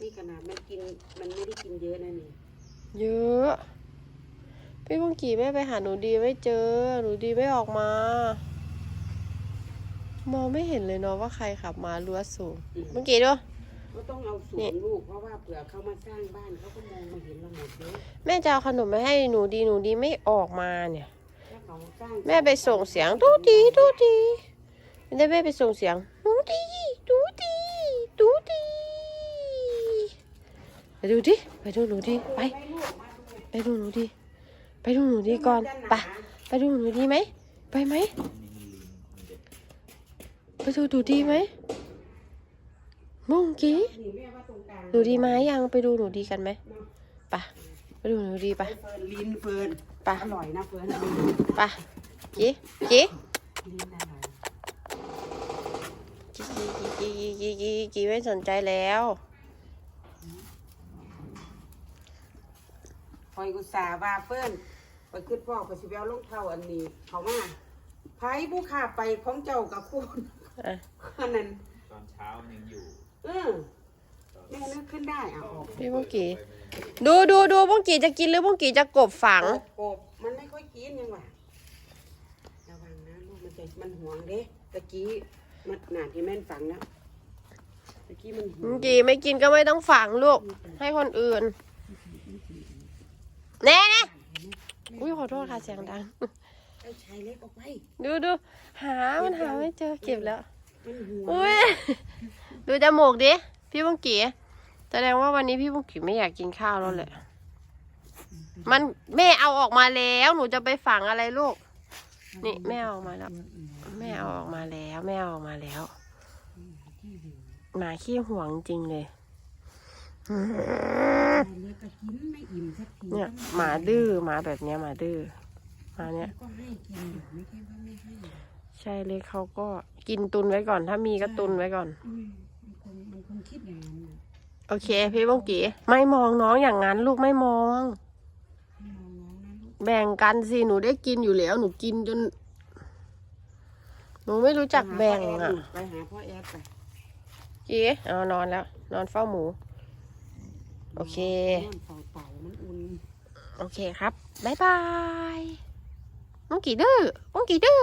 นี่ขนาดมันกินมันไม่ได้กินเยอะนะนี่เยอะ พี่บุ้งกี่แม่ไปหาหนูดีไม่เจอ หนูดีไม่ออกมา มองไม่เห็นเลยเนาะว่าใครขับมารั้วสูงบุ้งกี่ดู ก็ต้องเอาสูนี่งลูกเพราะว่าเผื่อเขามาสร้างบ้านเขาก็มองมาเห็นเราหมดเลยแม่จะเอาขนมมาให้หนูดีหนูดีไม่ออกมาเนี่ย ถ้าเขาสร้าง แม่ไปส่งเสียงดูดีดูดีไม่ได้แม่ไปส่งเสียงดูดีดูดีดูดี ไปดูดิ ไปดูหนูดีไปไม่ลูกมาดูไปดูหนูดีไปดูหนูดีก่อนไปไปดูหนูดีไหม ไปไหม ไปดูหนูดีไหมมุงกี้นี่แม่ว่าตรงกลางหนูดีไหมยังไปดูหนูดีกันไหมไปไปดูหนูดีไปเฟิร์นลิ้นเฟิร์นไปอร่อยนะเฟิร์นไปกี้กี้ลิ้นอร่อยกี้กี้กี้กี้กี้กี้ไม่สนใจแล้ว อยกุศาว่าเฟิร์นไปขึ้นพ่อไปสิเวลรองเท้าอันนี้ เขามาไผ่ผู้ขาไปของเจ้ากับคุณอะอันนั้น ตอนเช้ามันยังอยู่เออแม่นึกขึ้นได้อะออกพี่บุ้งกี่ดูดูดูบุ้งกี่จะกินหรือบุ้งกี่จะกบฝัง กบกบมันไม่ค่อยกินยังวะระวังนะลูกมันจะมันห่วงเด้ตะกี้มันหนาที่แม่นฝังแล้วตะกี้มันห่วบุ้งงกี่ไม่กินก็ไม่ต้องฝังลูก ให้คนอื่น แน่แน่อุ้ยขอโทษค่ะเสียงดังไอ้ชายเล็กออกไปดูดูหามันหาไม่เจอเก็บแล้วมันห่วงอุ้ยดูจมูกดิพี่บุ้งกี่แสดงว่าวันนี้พี่บุ้งกี่ไม่อยากกินข้าวแล้วแหละมันแม่เอาออกมาแล้วหนูจะไปฝังอะไรลูก นี่แม่เอาออกมาแล้ว แม่เอาออกมาแล้ว แม่เอาออกมาแล้วหมาขี้ห่วงจริงเลยชาย เล็กก็กินไม่อิ่มสักทีเนี่ยหมาดื้อหมาแบบเนี้ยหมาดื้อหมาเนี้ยก็ให้กินอยู่ไม่ใช่ว่าไม่ให้ใช่เลยเขาก็กินตุนไว้ก่อน ถ้ามีก็ตุนไว้ก่อนอืมมันคงมันคงคิดอย่างนั้นน่ะโอเค พี่บุ้งกี่ไม่มองน้องอย่างนั้นลูกไม่มองให้มองน้องนะลูกแบ่งกันสิหนูได้กินอยู่แล้ว หนูกินจน หนูไม่รู้จักแบ่งอะไปหาพ่อแอดไปจีเอานอนแล้ว นอนเฝ้าหมู โอเคนอนเป่าเป่าๆมันอุ่นโอเคครับ บ๊ายบายมุงกี่ดื้อมุงกี่ดื้อ